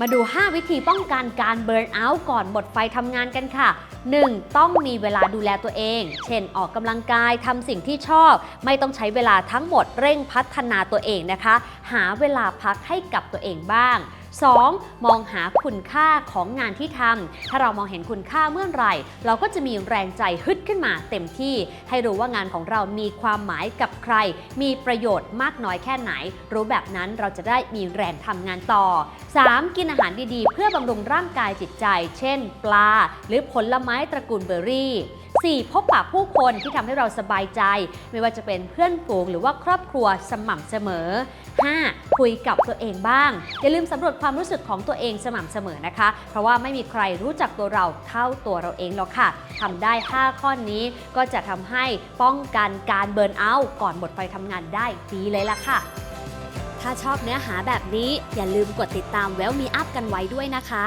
มาดู 5 วิธีป้องกันการเบิร์นเอาท์ก่อนหมดไฟทำงานกันค่ะ 1. ต้องมีเวลาดูแลตัวเอง เช่น ออกกำลังกายทำสิ่งที่ชอบ ไม่ต้องใช้เวลาทั้งหมดเร่งพัฒนาตัวเองนะคะ หาเวลาพักให้กับตัวเองบ้าง 2. มองหาคุณค่าของงานที่ทำถ้าเรามองเห็นคุณค่าเมื่อไหร่ เราก็จะมีแรงใจฮึดขึ้นมาเต็มที่ ให้รู้ว่างานของเรามีความหมายกับใคร มีประโยชน์มากน้อยแค่ไหน รู้แบบนั้นเราจะได้มีแรงทำงานต่อ 3. กินอาหารดีๆ เพื่อบำรุงร่างกายจิตใจ เช่น ปลา หรือผลไม้ตระกูลเบอร์รี่ 4. พบปะผู้คนที่ทำให้เราสบายใจ ไม่ว่าจะเป็นเพื่อนฝูงหรือว่าครอบครัวสม่ำเสมอ 5. คุยกับตัวเองบ้าง อย่าลืมสำรวจความรู้สึกของตัวเองสม่ำเสมอนะคะ เพราะว่าไม่มีใครรู้จักตัวเราเท่าตัวเราเองหรอกค่ะทำได้ 5 ข้อนี้ก็จะทำให้ป้องกันการเบิร์นเอาท์ก่อนหมดไฟทำงานได้ดีเลยล่ะค่ะ ถ้าชอบเนื้อหาแบบนี้อย่าลืมกดติดตามแววมีอัพกันไว้ด้วยนะคะ